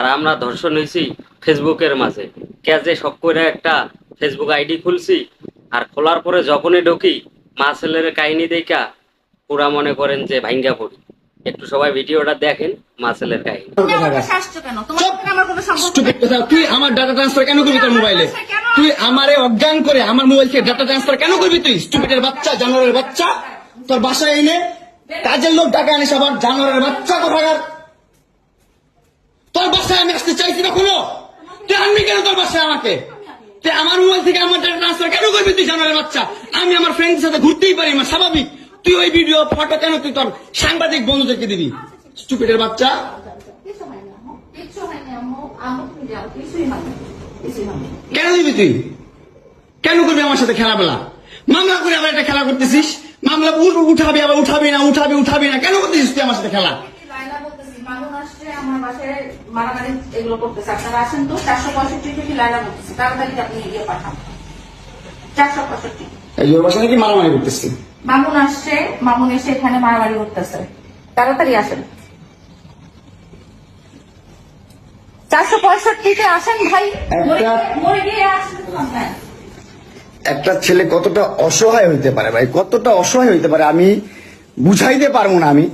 আর আমরা ধর্ষণ হয়েছি ফেসবুকের মাঝে। ক্যাজে শখ করে একটা ফেসবুক আইডি খুলছি আর খোলার পরে যখনই ঢুকি মা ছেলের কাহিনী দেখা পুরা মনে করেন যে ভাঙ্গা পড়ি। একটু সবাই ভিডিওটা দেখেন মা ছেলের কাহিনী। তুই আমার ডাটা ট্রান্সফার কেন করবি তোর মোবাইলে তুই আমারে অজ্ঞান করে আমার মোবাইল থেকে ডাটা ট্রান্সফার কেন করবি তুই? স্টুপিটের বাচ্চা জানোয়ারের বাচ্চা তোর বাসায় এনে কাজের লোক টাকা আনিস আবার জানোয়ারের বাচ্চা কোথাকার? আমি আসতে চাইছি না কোনো। তুই আনবি কেন তোর বাসায় আমাকে? আমার মোবাইল থেকে আমার ডাটা ট্রান্সফার কেন করবি তুই, জানোয়ারের বাচ্চা? আমি আমার ফ্রেন্ডের সাথে ঘুরতেই পারি না, স্বাভাবিক। তুই ওই ভিডিও ফটো কেন তুই তোর সাংবাদিক বন্ধুদেরকে দিবি? স্টুপিডের বাচ্চা। কেন দিবি তুই? কেন করবি আমার সাথে খেলাবেলা মামলা করে আবার একটা খেলা করতেছিস? মামলা উঠ- উঠাবি আবার উঠাবি না, উঠাবি উঠাবি না। কেন করতেছিস তুই আমার সাথে খেলা? মানুষ আসছে আমার বাসায় মারামারি এগুলো করতেছে। আপনারা আসেন তো চারশো পঁয়ষট্টি থেকে লাইলা বলতেছে তাড়াতাড়ি আপনি পাঠান। চারশো পঁয়ষট্টি। এই ওর নাকি মারামারি করতেছি? মামুন আসছে মামুন এসে এখানে মারামারি করতেছে। তাড়াতাড়ি আসেন। চারশো পঁয়ষট্টিতে আসেন ভাই। মরে গিয়ে আসেন। একটা ছেলে কতটা অসহায় হইতে পারে ভাই? কতটা অসহায় হইতে পারে? আমি বুঝাইতে পারব না আমি।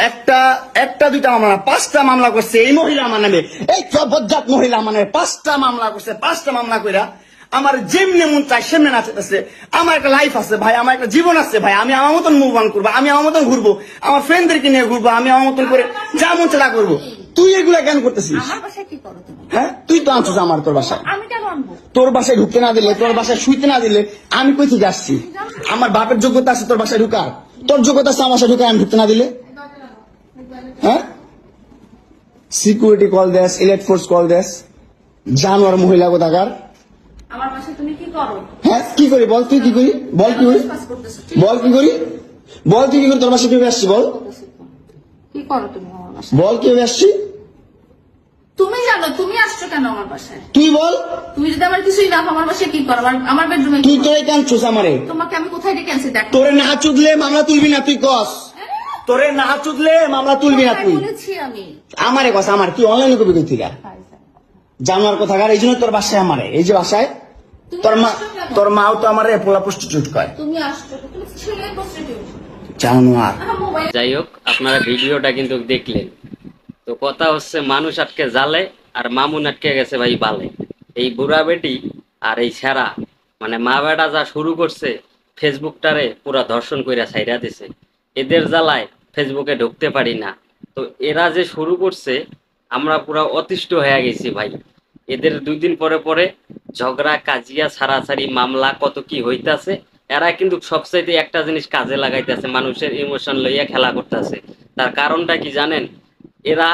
একটা একটা দুইটা মামলা পাঁচটা মামলা করছে এই মহিলা আমার নামে। এই জবরজাত মহিলা আমার নামে পাঁচটা মামলা করছে পাঁচটা মামলা কইরা আমার যেমনি মন চাই সেমনি নাচতেছে আমার একটা লাইফ আছে ভাই আমার একটা জীবন আছে ভাই আমি আমার মতন মুভ অন করব আমি আমার মতন ঘুরবো আমার ফ্রেন্ডদেরকে নিয়ে ঘুরবো আমি আমার মতন করে যা মন চালা করব। তুই এগুলা কেন করতেছিস? হ্যাঁ? তুই তো আনছিস আমার তোর বাসায়। আমি কেন আনব? তোর বাসায় ঢুকতে না দিলে তোর বাসায় শুইতে না দিলে আমি কই থেকে আসছি? আমার বাপের যোগ্যতা আছে তোর বাসায় ঢুকার। তোর যোগ্যতা আছে আমার বাসায় ঢুকার আমি ঢুকতে না দিলে? হ্যাঁ? সিকিউরিটি কল দেস ইলেট ফোর্স কল দেস। জানোয়ার মহিলা কোথাকার? আমার বাসায় তুমি কি করো? হ্যাঁ কি করি বল তুই কি করি? বল কি করি? বল কি করি? বল তুই কি করি তোর কীভাবে আসছি বল? বল কীভাবে আসছি? তুমি জানো তুমি আসছো কেন আমার বাসায়? তুই বল। তুমি যদি আমার কিছুই না আমার বাসায় কি করো? আমার আমার বেডরুমে তুই তোরে কেন চুস আমারে? তোমাকে আমি কোথায় ডেকে আনছি? দেখ। তোরে না চুদলে মামলা তুলবি না তুই কস। তোরে না চুদলে মামলা তুলবি না তুই। আমারে কথা আমার তুই অনলাইনে কবি কই থেকে জানোয়ার কোথাকার এই জন্য তোর বাসায় আমারে। এই যে বাসায় তোর মা তোর মাও তো আমারে পোলা প্রস্টিটিউট কয়। তুমি আসছো তুমি ছেলে প্রস্টিটিউট জানোয়ার। যাই হোক আপনারা ভিডিওটা কিন্তু দেখলেন। তো কথা হচ্ছে মানুষ আটকে জালে আর মামুন আটকে গেছে ভাই বালে। এই বুড়া বেটি আর এই সেরা মানে মা বেটা যা শুরু করছে ফেসবুকটারে পুরা ধর্ষণ কইরা ছাইরা দিছে। এদের জ্বালায় ফেসবুকে ঢুকতে পারি না। তো এরা যে শুরু করছে, আমরা পুরো অতিষ্ঠ হয়ে গেছি ভাই। এদের দুই দিন পরে পরে ঝগড়া, কাজিয়া, ছাড়াছাড়ি, মামলা, কত কি হইতাছে, এরা কিন্তু সবচাইতে একটা জিনিস কাজে লাগাইতেছে, মানুষের ইমোশন লইয়া খেলা করতেছে। তার কারণটা কি জানেন? এরা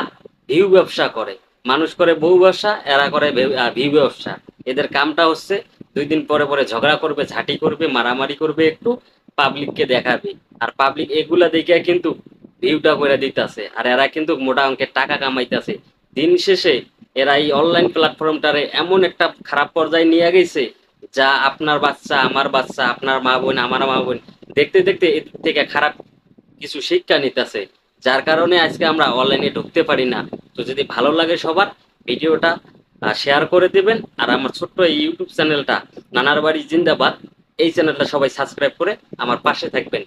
ভিউ ব্যবসা করে। মানুষ করে বউ ব্যবসা, এরা করে ভিউ ব্যবসা। এদের কামটা হচ্ছে, দুই দিন পরে পরে ঝগড়া করবে, ঝাঁটি করবে, মারামারি করবে একটু পাবলিককে দেখাবে। আর পাবলিক এগুলা দেখে কিন্তু ভিউটা করে দিতেছে। আর এরা কিন্তু মোটা অঙ্কের টাকা কামাইতেছে। দিন শেষে এরা এই অনলাইন প্ল্যাটফর্মটারে এমন একটা খারাপ পর্যায়ে নিয়ে গেছে, যা আপনার বাচ্চা, আমার বাচ্চা, আপনার মা বোন, আমার মা বোন, দেখতে দেখতে এর থেকে খারাপ কিছু শিক্ষা নিতেছে। যার কারণে আজকে আমরা অনলাইনে ঢুকতে পারি না। তো যদি ভালো লাগে সবার, ভিডিওটা শেয়ার করে দেবেন। আর আমার ছোট্ট এই ইউটিউব চ্যানেলটা নানার বাড়ি জিন্দাবাদ। এই চ্যানেলটা সবাই সাবস্ক্রাইব করে আমার পাশে থাকবেন।